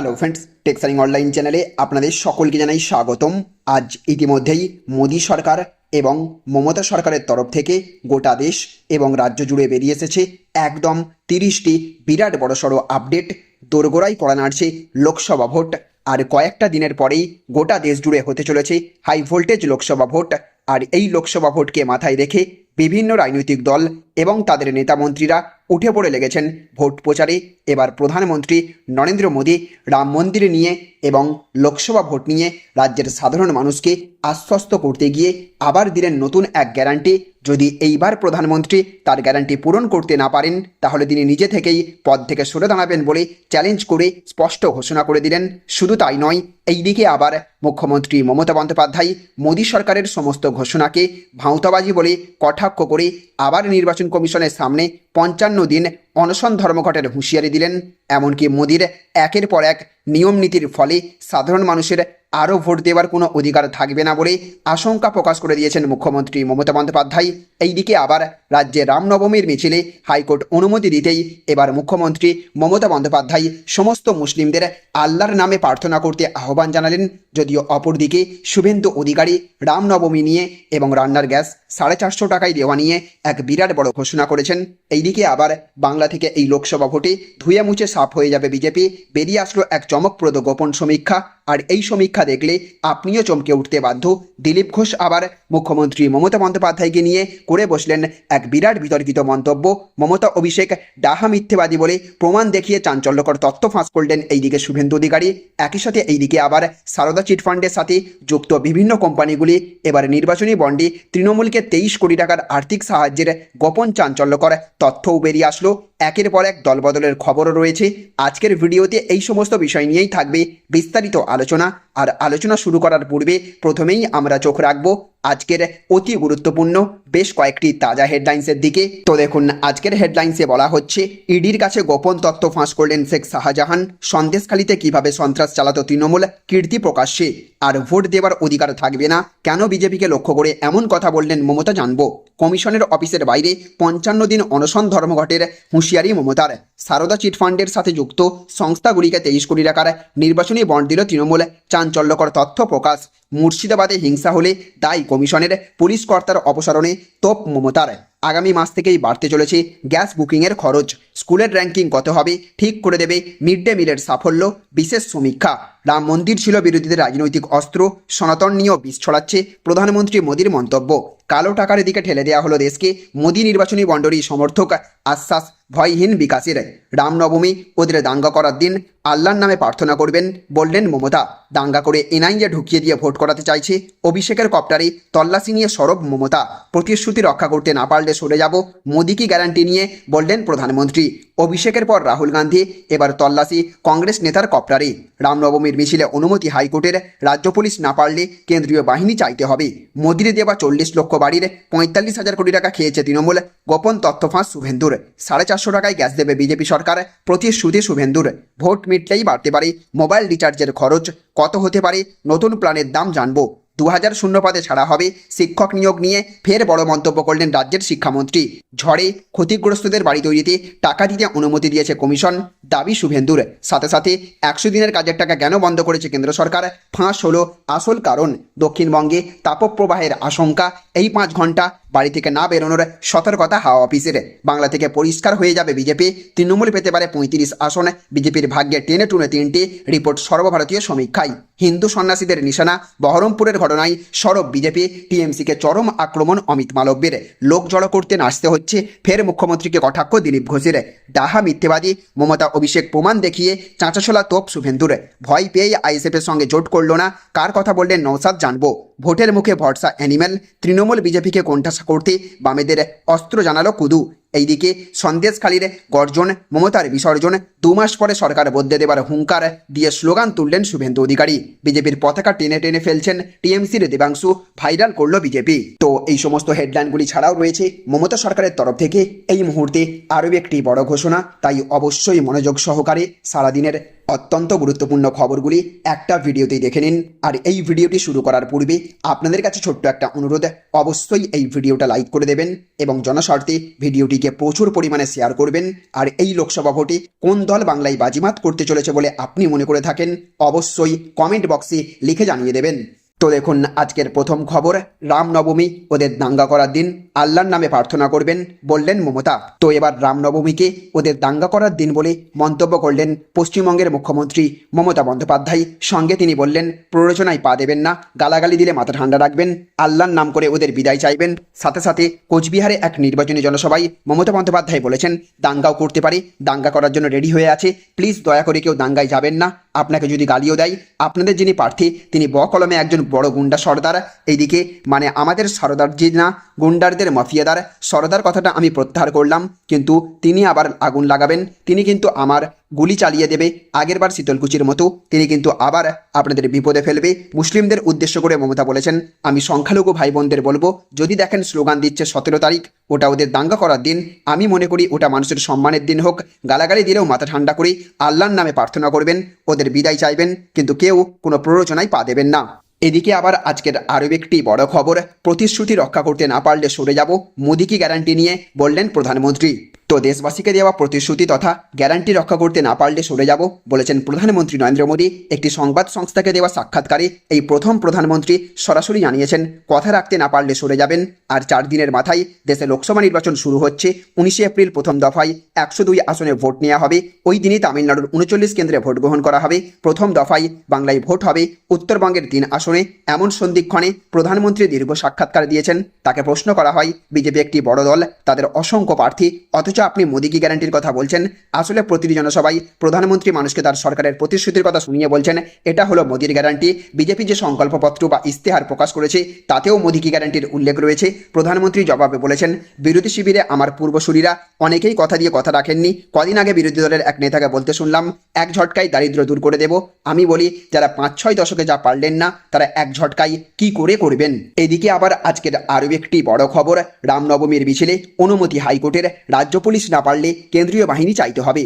Hello friends টেক্সারিং online চ্যানেলে আপনাদের সকলকে জানাই স্বাগতম। আজ ইতিমধ্যেই মোদী সরকার এবং মমতা সরকারের তরফ থেকে গোটা দেশ এবং রাজ্য জুড়ে বেরিয়ে এসেছে একদম তিরিশটি বিরাট বড়সড় আপডেট দোরগোড়াই করা নাড়ছে লোকসভা ভোট। আর কয়েকটা দিনের পরেই গোটা দেশ জুড়ে হতে চলেছে হাই ভোল্টেজ লোকসভা ভোট। আর এই লোকসভা ভোটকে মাথায় রেখে বিভিন্ন রাজনৈতিক দল এবং তাদের নেতামন্ত্রীরা উঠে পড়ে লেগেছেন ভোট প্রচারে। এবার প্রধানমন্ত্রী নরেন্দ্র মোদী রাম মন্দির নিয়ে এবং লোকসভা ভোট নিয়ে রাজ্যের সাধারণ মানুষকে আশ্বস্ত করতে গিয়ে আবার দিলেন নতুন এক গ্যারান্টি যদি এইবার প্রধানমন্ত্রী তার গ্যারান্টি পূরণ করতে না পারেন, তাহলে তিনি নিজে থেকেই পদ থেকে সরে দাঁড়াবেন বলে চ্যালেঞ্জ করে স্পষ্ট ঘোষণা করে দিলেন। শুধু তাই নয়, এইদিকে আবার মুখ্যমন্ত্রী মমতা বন্দ্যোপাধ্যায় মোদী সরকারের সমস্ত ঘোষণাকে ভাঁওতাবাজি বলে কটাক্ষ করে আবার নির্বাচন কমিশনের সামনে পঞ্চান্ন দিন অনশন ধর্মঘটের হুঁশিয়ারি দিলেন। এমনকি মোদির একের পর এক নিয়ম নীতির ফলে সাধারণ মানুষের আরও ভোট দেওয়ার কোনো অধিকার থাকবে না বলে আশঙ্কা প্রকাশ করে দিয়েছেন মুখ্যমন্ত্রী মমতা বন্দ্যোপাধ্যায়। এইদিকে আবার রাজ্যে রামনবমীর মিছিলে হাইকোর্ট অনুমতি দিতেই এবার মুখ্যমন্ত্রী মমতা বন্দ্যোপাধ্যায় সমস্ত মুসলিমদের আল্লাহর নামে প্রার্থনা করতে আহ্বান জানালেন। যদিও অপরদিকে শুভেন্দু অধিকারী রামনবমী নিয়ে এবং রান্নার গ্যাস সাড়ে চারশো টাকায় দেওয়া নিয়ে এক বিরাট বড় ঘোষণা করেছেন। এইদিকে আবার বাংলা থেকে এই লোকসভা ভোটে ধুয়ে মুছে সাফ হয়ে যাবে বিজেপি। বেরিয়ে আসলো এক চমকপ্রদ গোপন সমীক্ষা। আর এই সমীক্ষা দেখলে আপনিও চমকে উঠতে বাধ্য। দিলীপ ঘোষ আবার মুখ্যমন্ত্রী মমতা বন্দ্যোপাধ্যায়কে নিয়ে করে বসলেন এক বিরাট বিতর্কিত মন্তব্য। মমতা অভিষেক ডাহা মিথ্যেবাদী বলে প্রমাণ দেখিয়ে চাঞ্চল্যকর তথ্য ফাঁস করলেন এইদিকে শুভেন্দু অধিকারী। একই সাথে এইদিকে আবার সারদা চিটফান্ডের সাথে যুক্ত বিভিন্ন কোম্পানিগুলি এবার নির্বাচনী বন্ডে তৃণমূলকে তেইশ কোটি টাকার আর্থিক সাহায্যের গোপন চাঞ্চল্যকর তথ্যও বেরিয়ে আসলো। একের পর এক দলবদলের খবরও রয়েছে। আজকের ভিডিওতে এই সমস্ত বিষয় নিয়েই থাকবে বিস্তারিত আলোচনা। আর আলোচনা শুরু করার পূর্বে প্রথমেই আমরা চোখ রাখব আজকের অতি গুরুত্বপূর্ণ, বেশ কয়েকটি তাজা হেডলাইন্সের দিকে। তো দেখুন, আজকের হেডলাইন্সে বলা হচ্ছে, ইডির কাছে গোপন তথ্য ফাঁস করলেন শেখ শাহজাহান। সন্দেশখালিতে কীভাবে সন্ত্রাস চালাতো তৃণমূল? কীর্তি প্রকাশ্যে। আর ভোট দেওয়ার অধিকার থাকবে না। কেন বিজেপিকে লক্ষ্য করে এমন কথা বললেন মমতা জানব? কমিশনের অফিসের বাইরে পঞ্চান্ন দিন অনশন ধর্মঘটের হুঁশিয়ারি মমতার। সারদা চিটফান্ডের সাথে যুক্ত সংস্থাগুলিকে তেইশ কোটি টাকার নির্বাচনী বন্ড দিল তৃণমূল। চাঞ্চল্যকর তথ্য প্রকাশ। মুর্শিদাবাদে হিংসা হলে দায়ী কমিশনের পুলিশ কর্তার অপসারণে তোপ মমতার। আগামী মাস থেকেই বাড়তে চলেছে গ্যাস বুকিংয়ের খরচ। স্কুলের র্যাঙ্কিং কত হবে ঠিক করে দেবে মিড ডে মিলের সাফল্য বিশেষ সমীক্ষা। রাম মন্দির ছিল বিরোধীদের রাজনৈতিক অস্ত্র, সনাতন নিয়েও বিষ ছড়াচ্ছে প্রধানমন্ত্রী মোদীর মন্তব্য। কালো টাকার দিকে ঠেলে দেওয়া হলো দেশকে। মোদী নির্বাচনী বন্ডরী সমর্থক আশ্বাস, ভয়হীন বিকাশের। রামনবমী ওদের দাঙ্গা করার দিন আল্লাহর নামে প্রার্থনা করবেন বললেন মমতা। দাঙ্গা করে এনআইএ ঢুকিয়ে দিয়ে ভোট করাতে চাইছে অভিষেকের কপ্টারে তল্লাশি নিয়ে সরব মমতা। প্রতিশ্রুতি রক্ষা করতে না পারলে সরে যাব, মোদী কি গ্যারান্টি নিয়ে বললেন প্রধানমন্ত্রী। অভিষেকের পর রাহুল গান্ধী, এবার তল্লাশি কংগ্রেস নেতার কপ্টারে। রামনবমীর মিছিলে অনুমতি হাইকোর্টের, রাজ্য পুলিশ না পারলে কেন্দ্রীয় বাহিনী চাইতে হবে। মোদির দেওয়া চল্লিশ লক্ষ বাড়ির পঁয়তাল্লিশ হাজার কোটি টাকা খেয়েছে তৃণমূল। গোপন তথ্য ফাঁস শুভেন্দুর। সাড়ে চারশো টাকায় গ্যাস দেবে বিজেপি সরকার। প্রতিশ্রুতি শুভেন্দুর। ভোট মিটলেই বাড়তে পারে মোবাইল রিচার্জের খরচ। কত হতে পারে? নতুন প্ল্যানের দাম জানব। দু হাজার শূন্য পদে ছাড়া হবে। শিক্ষক নিয়োগ নিয়ে ফের বড় মন্তব্য করলেন রাজ্যের শিক্ষামন্ত্রী। ঝড়ে ক্ষতিগ্রস্তদের বাড়ি তৈরিতে টাকা দিতে অনুমতি দিয়েছে কমিশন। দাবি শুভেন্দুর। সাথে সাথে একশো দিনের কাজের টাকা কেন বন্ধ করেছে কেন্দ্র সরকার? ফাঁস হলো আসল কারণ। দক্ষিণবঙ্গে তাপপ্রবাহের আশঙ্কা। এই পাঁচ ঘণ্টা বাড়ি থেকে না বেরোনোর সতর্কতা হাওয়া অফিসের। বাংলা থেকে পরিষ্কার হয়ে যাবে বিজেপি। তৃণমূল পেতে পারে পঁয়ত্রিশ আসন। বিজেপির ভাগ্যে টেনে টুনে তিনটি, রিপোর্ট সর্বভারতীয় সমীক্ষায়। হিন্দু সন্ন্যাসীদের নিশানা, বহরমপুরের ঘটনায় সরব বিজেপি। টিএমসিকে চরম আক্রমণ অমিত মালব্যের। লোক জড়ো করতে নাচতে হচ্ছে, ফের মুখ্যমন্ত্রীকে কটাক্ষ দিলীপ ঘোষের। ডাহা মিথ্যেবাদী, মমতা অভিষেক প্রমাণ দেখিয়ে চাঁচাছোলা তোপ শুভেন্দুর। ভয় পেয়েই আইএসএফের সঙ্গে জোট করল না, কার কথা বললেন নৌসাদ জানব। ভোটের মুখে ভরসা অ্যানিম্যাল তৃণমূল বিজেপিকে কোণঠাসা করতে বামেদের অস্ত্র জানালো কুদু। এইদিকে সন্দেশখালীর গর্জন, মমতার বিসর্জন দু মাস পরে সরকার বদলে দেবার হুঙ্কার দিয়ে স্লোগান তুললেন শুভেন্দু অধিকারী। বিজেপির পতাকা টেনে টেনে ফেলছেন টিএমসির দেবাংশু, ভাইরাল করল বিজেপি। তো এই সমস্ত হেডলাইনগুলি ছাড়াও রয়েছে মমতা সরকারের তরফ থেকে। এই মুহূর্তে আরও একটি বড় ঘোষণা, তাই অবশ্যই মনোযোগ সহকারে সারাদিনের অত্যন্ত গুরুত্বপূর্ণ খবরগুলি একটা ভিডিওতেই দেখে নিন। আর এই ভিডিওটি শুরু করার পূর্বে আপনাদের কাছে ছোট্ট একটা অনুরোধ, অবশ্যই এই ভিডিওটা লাইক করে দেবেন এবং জনস্বার্থে ভিডিওটিকে প্রচুর পরিমাণে শেয়ার করবেন। আর এই লোকসভা ভোটে কোন দল বাংলায় বাজিমাত করতে চলেছে বলে আপনি মনে করে থাকেন, অবশ্যই কমেন্ট বক্সে লিখে জানিয়ে দেবেন। তো দেখুন আজকের প্রথম খবর, রামনবমী, ওদের দাঙ্গা করার দিন। আল্লাহর নামে প্রার্থনা করবেন, বললেন মমতা। তো এবার রামনবমীকে ওদের দাঙ্গা করার দিন বলে মন্তব্য করলেন পশ্চিমবঙ্গের মুখ্যমন্ত্রী মমতা বন্দ্যোপাধ্যায়। সঙ্গে তিনি বললেন, প্ররোচনায় পা দেবেন না, গালাগালি দিলে মাথা ঠান্ডা রাখবেন। আল্লাহর নাম করে ওদের বিদায় চাইবেন। সাথে সাথে কোচবিহারে এক নির্বাচনী জনসভায় মমতা বন্দ্যোপাধ্যায় বলেছেন, দাঙ্গাও করতে পারে, দাঙ্গা করার জন্য রেডি হয়ে আছে। প্লিজ দয়া করে কেউ দাঙ্গায় যাবেন না। আপনাকে যদি গালিও দেয়, আপনাদের যিনি প্রার্থী, তিনি বকলমে কলমে একজন বড় গুন্ডা সর্দার। এইদিকে মানে আমাদের সরদার জি না গুন্ডারদের মাফিয়াদার। সরদার কথাটা আমি প্রত্যাহার করলাম, কিন্তু তিনি আবার আগুন লাগাবেন। তিনি কিন্তু আমার গুলি চালিয়ে দেবে। আগেরবার শীতলকুচির মতো তিনি কিন্তু আবার আপনাদের বিপদে ফেলবে। মুসলিমদের উদ্দেশ্য করে মমতা বলেছেন, আমি সংখ্যালঘু ভাই বোনদের বলব, যদি দেখেন স্লোগান দিচ্ছে সতেরো তারিখ, ওটা ওদের দাঙ্গা করার দিন। আমি মনে করি ওটা মানুষের সম্মানের দিন হোক। গালাগালি দিলেও মাথা ঠান্ডা করে। আল্লাহর নামে প্রার্থনা করবেন, ওদের বিদায় চাইবেন, কিন্তু কেউ কোনো প্ররোচনায় পা দেবেন না। এদিকে আবার আজকের আরও একটি বড় খবর, প্রতিশ্রুতি রক্ষা করতে না পারলে সরে যাব, মোদি কি গ্যারান্টি নিয়ে বললেন প্রধানমন্ত্রী। তো দেশবাসীকে দেওয়া প্রতিশ্রুতি তথা গ্যারান্টি রক্ষা করতে না পারলে সরে যাব, বলেছেন প্রধানমন্ত্রী নরেন্দ্র মোদী। একটি সংবাদ সংস্থাকে দেওয়া সাক্ষাৎকারে এই প্রথম প্রধানমন্ত্রী সরাসরি জানিয়েছেন, কথা রাখতে না পারলে সরে যাবেন। আর চার দিনের মাথায় দেশে লোকসভা নির্বাচন শুরু হচ্ছে, উনিশে এপ্রিল প্রথম দফায় একশো দুই আসনে ভোট নেওয়া হবে। ওই দিনই তামিলনাড়ুর উনচল্লিশ কেন্দ্রে ভোট গ্রহণ করা হবে। প্রথম দফায় বাংলায় ভোট হবে উত্তরবঙ্গের তিন আসনে। এমন সন্ধিক্ষণে প্রধানমন্ত্রী দীর্ঘ সাক্ষাৎকার দিয়েছেন। তাকে প্রশ্ন করা হয়, বিজেপি একটি বড় দল, তাদের অসংখ্য প্রার্থী, অথচ আপনি মোদি কি গ্যারান্টির কথা বলছেন। আসলে প্রতিটি জনসভায় প্রধানমন্ত্রী মানুষকে তার সরকারের প্রতিশ্রুতির কথা শুনিয়ে বলছেন। এটা হলো মোদির গ্যারান্টি বিজেপি যে সংকল্পপত্র বা ইস্তেহার প্রকাশ করেছে, তাতেও মোদি কি গ্যারান্টির উল্লেখ রয়েছে। প্রধানমন্ত্রী জবাবে বলেছেন, বিরোধী শিবিরে আমার পূর্বসূরীরা অনেকেই কথা দিয়ে কথা রাখেননি। কদিন আগে বিরোধী দলের এক নেতাকে বলতে শুনলাম, এক ঝটকায় দারিদ্র দূর করে দেব। আমি বলি, যারা পাঁচ ছয় দশকে যা পারলেন না, তারা এক ঝটকায় কি করে করবেন? এদিকে আবার আজকের আরও একটি বড় খবর, রামনবমীর মিছিলে অনুমতি হাইকোর্টের রাজ্য পুলিশ না পারলে কেন্দ্রীয় বাহিনী চাইতে হবে।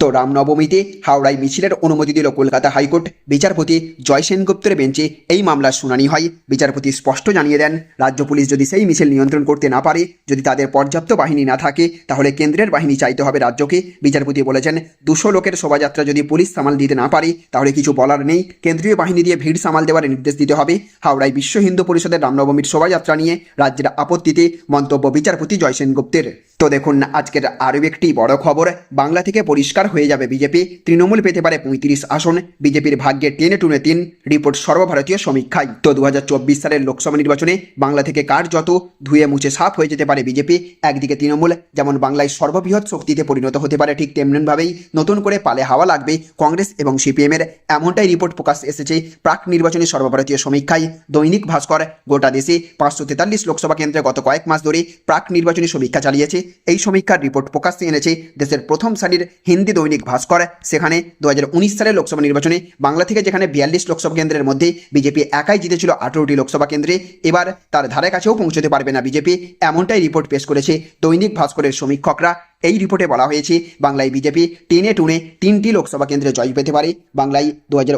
তো রামনবমীতে হাওড়ায় মিছিলের অনুমতি দিল কলকাতা হাইকোর্ট। বিচারপতি জয় সেনগুপ্তের বেঞ্চে এই মামলার শুনানি হয়। বিচারপতি স্পষ্ট জানিয়ে দেন, রাজ্য পুলিশ যদি সেই মিছিল নিয়ন্ত্রণ করতে না পারে, যদি তাদের পর্যাপ্ত বাহিনী না থাকে, তাহলে কেন্দ্রের বাহিনী চাইতে হবে রাজ্যকে। বিচারপতি বলেছেন, দুশো লোকের শোভাযাত্রা যদি পুলিশ সামাল দিতে না পারে, তাহলে কিছু বলার নেই। কেন্দ্রীয় বাহিনী দিয়ে ভিড় সামাল দেওয়ার নির্দেশ দিতে হবে। হাওড়ায় বিশ্ব হিন্দু পরিষদের রামনবমীর শোভাযাত্রা নিয়ে রাজ্যের আপত্তিতে মন্তব্য বিচারপতি জয় সেনগুপ্তের। তো দেখুন, আজকের আরও একটি বড় খবর। বাংলা থেকে পরিষ্কার হয়ে যাবে বিজেপি। তৃণমূল পেতে পারে পঁয়ত্রিশ আসন। বিজেপির ভাগ্যে টেনে টুনে তিন। রিপোর্ট সর্বভারতীয় সমীক্ষায়। তো দু হাজার চব্বিশ সালের লোকসভা নির্বাচনে বাংলা থেকে কার যত ধুয়ে মুছে সাফ হয়ে যেতে পারে বিজেপি? একদিকে তৃণমূল, যেমন বাংলায় সর্ববৃহৎ শক্তিতে পরিণত হতে পারে ঠিক তেমনভাবেই নতুন করে পালে হাওয়া লাগবে কংগ্রেস এবং সিপিএমের। এমনটাই রিপোর্ট প্রকাশ এসেছে প্রাক নির্বাচনী সর্বভারতীয় সমীক্ষায়। দৈনিক ভাস্কর, গোটা দেশে পাঁচশো তেতাল্লিশ লোকসভা কেন্দ্রে গত কয়েক মাস ধরে প্রাক নির্বাচনী সমীক্ষা চালিয়েছে। এই সমীক্ষার রিপোর্ট প্রকাশ্যে এনেছে দেশের প্রথম সারির হিন্দি দৈনিক ভাস্কর। সেখানে দু হাজার উনিশ সালের লোকসভা নির্বাচনে বাংলা থেকে যেখানে বিয়াল্লিশ লোকসভা কেন্দ্রের মধ্যে বিজেপি একাই জিতেছিল আঠেরোটি লোকসভা কেন্দ্রে, এবার তার ধারে কাছেও পৌঁছতে পারবে না বিজেপি, এমনটাই রিপোর্ট পেশ করেছে দৈনিক ভাস্করের সমীক্ষকরা। এই রিপোর্টে বলা হয়েছে, বাংলায় বিজেপি টেনে টুনে তিনটি লোকসভা কেন্দ্রে জয় পেতে পারে। বাংলায় দু হাজার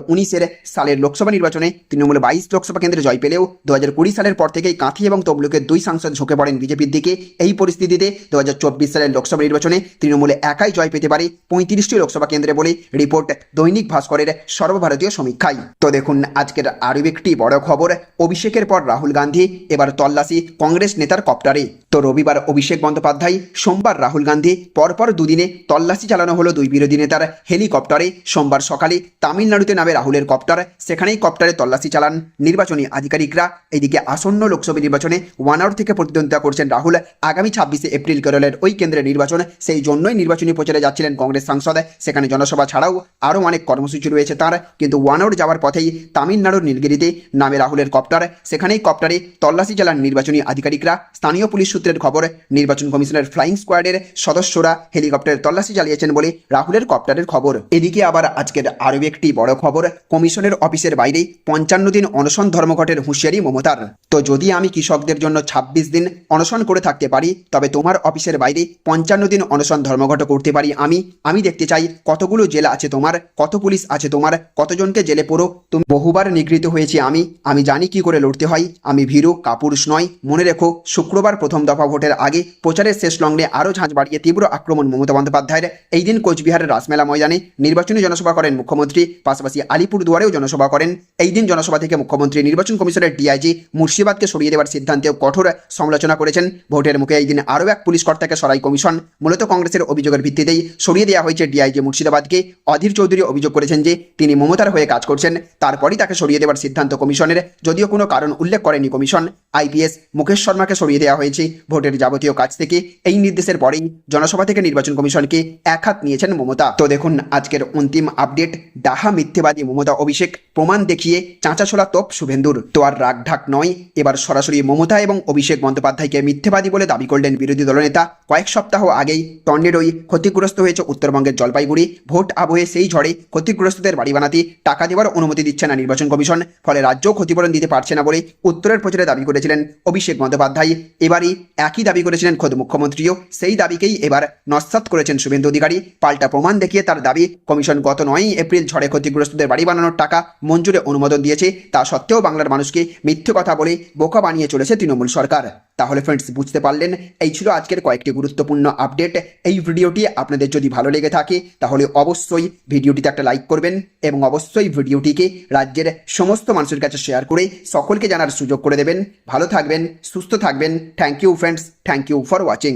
সালের লোকসভা নির্বাচনে তৃণমূল বাইশ লোকসভা কেন্দ্রে জয় পেলেও দু হাজার কুড়ি সালের পর থেকেই কাঁথি এবং তমলুকের দুই সাংসদ ঝুঁকে পড়েন বিজেপির দিকে। এই পরিস্থিতিতে দু হাজার চব্বিশ সালের লোকসভা নির্বাচনে তৃণমূলে একাই জয় পেতে পারে পঁয়ত্রিশটি লোকসভা কেন্দ্রে বলে রিপোর্ট দৈনিক ভাস্করের সর্বভারতীয় সমীক্ষায়। তো দেখুন, আজকের আরও একটি বড় খবর, অভিষেকের পর রাহুল গান্ধী, এবার তল্লাশি কংগ্রেস নেতার কপ্টারে। তো রবিবার অভিষেক বন্দ্যোপাধ্যায়, সোমবার রাহুল গান্ধী পরপর দুদিনে তল্লাশি চালানো হলো দুই বিরোধী নেতার হেলিকপ্টারে। সোমবার সকালে তামিলনাড়ুতে নামে রাহুলের কপ্টার, সেখানেই কপ্টারে তল্লাশি চালান নির্বাচনী আধিকারিকরা। এদিকে আসন্ন লোকসভা নির্বাচনে ওয়ান আওয়ার থেকে প্রতিদ্বন্দ্বিতা করছেন রাহুল। আগামী ছাব্বিশে এপ্রিল কেরলের ওই কেন্দ্রের নির্বাচন, সেই জন্যই নির্বাচনী প্রচারে যাচ্ছিলেন কংগ্রেস সাংসদ। সেখানে জনসভা ছাড়াও আরও অনেক কর্মসূচি রয়েছে তার। কিন্তু ওয়ান আওয়ার যাওয়ার পথেই তামিলনাড়ুর নীলগিরিতে নামে রাহুলের কপ্টার, সেখানেই কপ্টারে তল্লাশি চালান নির্বাচনী আধিকারিকরা। স্থানীয় পুলিশ সূত্রের খবর, নির্বাচন কমিশনের ফ্লাইং স্কোয়াডের সদস্য সদস্যরা হেলিকপ্টারের তল্লাশি চালিয়েছেন বলে রাহুলের কপ্টারের খবর। এদিকে আবার আজকের আরও একটি বড় খবর, কমিশনের অফিসের বাইরে পঞ্চান্ন দিন অনশন ধর্মঘটের হুঁশিয়ারি মমতার। তো যদি আমি কৃষকদের জন্য ছাব্বিশ দিন অনশন করে থাকতে পারি, তবে তোমার অফিসের বাইরে পঞ্চান্ন দিন অনশন ধর্মঘট করতে পারি আমি। আমি দেখতে চাই কতগুলো জেলা আছে তোমার, কত পুলিশ আছে তোমার, কতজনকে জেলে পড়ো। তুমি বহুবার নিগৃহীত হয়েছি আমি। আমি জানি কি করে লড়তে হয়। আমি ভীরু, কাপুরুষ নয়। মনে রেখো, শুক্রবার প্রথম দফা ভোটের আগে প্রচারের শেষ লগ্নে আরও ঝাঁঝ বাড়িয়ে তীব্র আক্রমণ মমতা বন্দ্যোপাধ্যায়ের। এই দিন কোচবিহারের রাসমেলা ময়দানে নির্বাচনী জনসভা করেন মুখ্যমন্ত্রী, পাশাপাশি আলিপুর দুয়ারেও জনসভা করেন। এই দিন জনসভা থেকে মুখ্যমন্ত্রী, নির্বাচন কমিশনের ডিআইজি মুর্শিদাবাদকে সরিয়ে দেওয়ার সিদ্ধান্তেও কঠোর সমালোচনা করেছেন। ভোটের মুখে এই দিন আরও এক পুলিশ কর্তাকে সরাই কমিশন। মূলত কংগ্রেসের অভিযোগের ভিত্তিতেই সরিয়ে দেওয়া হয়েছে ডিআইজি মুর্শিদাবাদকে। অধীর চৌধুরী অভিযোগ করেছেন যে, তিনি মমতার হয়ে কাজ করছেন। তারপরই তাকে সরিয়ে দেওয়ার সিদ্ধান্ত কমিশনের। যদিও কোনো কারণ উল্লেখ করেনি কমিশন। আইপিএস মুকেশ শর্মাকে সরিয়ে দেওয়া হয়েছে। ভোটের যাবতীয় কাজ থেকে এই নির্দেশের পরেই জনসভা থেকে নির্বাচন কমিশনকে এক হাত নিয়েছেন মমতা। তো দেখুন, আজকের অন্তিম আপডেট, ডাহা মিথ্যেবাদী মমতা অভিষেক, প্রমাণ দেখিয়ে চাঁচাছোলা তোপ শুভেন্দুর। তো আর রাগঢাক নয়, এবার সরাসরি মমতা এবং অভিষেক বন্দ্যোপাধ্যায়কে মিথ্যেবাদী বলে দাবি করলেন বিরোধী দলনেতা। কয়েক সপ্তাহ আগেই টর্নেডোই ক্ষতিগ্রস্ত হয়েছে উত্তরবঙ্গের জলপাইগুড়ি। ভোট আবহে সেই ঝড়ে ক্ষতিগ্রস্তদের বাড়ি বানাতে টাকা দেওয়ার অনুমতি দিচ্ছে না নির্বাচন কমিশন, ফলে রাজ্য ক্ষতিপূরণ দিতে পারছে না বলে উত্তরের প্রচারে দাবি করেছিলেন অভিষেক বন্দ্যোপাধ্যায়। এবারই একই দাবি করেছিলেন খোদ মুখ্যমন্ত্রীও, সেই দাবিকেই এবার নস্যাৎ করেছেন শুভেন্দু অধিকারী। পাল্টা প্রমাণ দেখিয়ে তার দাবি, কমিশন গত নয়ই এপ্রিল ঝড়ে ক্ষতিগ্রস্তদের বাড়ি বানানোর টাকা মঞ্জুরে অনুমোদন দিয়েছে। তা সত্ত্বেও বাংলার মানুষকে মিথ্যে কথা বলে বোকা বানিয়ে চলেছে তৃণমূল সরকার। তাহলে ফ্রেন্ডস বুঝতে পারলেন? এই ছিল আজকের কয়েকটি গুরুত্বপূর্ণ আপডেট এই ভিডিওটি আপনাদের যদি ভালো লেগে থাকে, তাহলে অবশ্যই ভিডিওটিতে একটা লাইক করবেন এবং অবশ্যই ভিডিওটিকে রাজ্যের সমস্ত মানুষের কাছে শেয়ার করে সকলকে জানার সুযোগ করে দেবেন। ভালো থাকবেন, সুস্থ থাকবেন। Thank you friends thank you for watching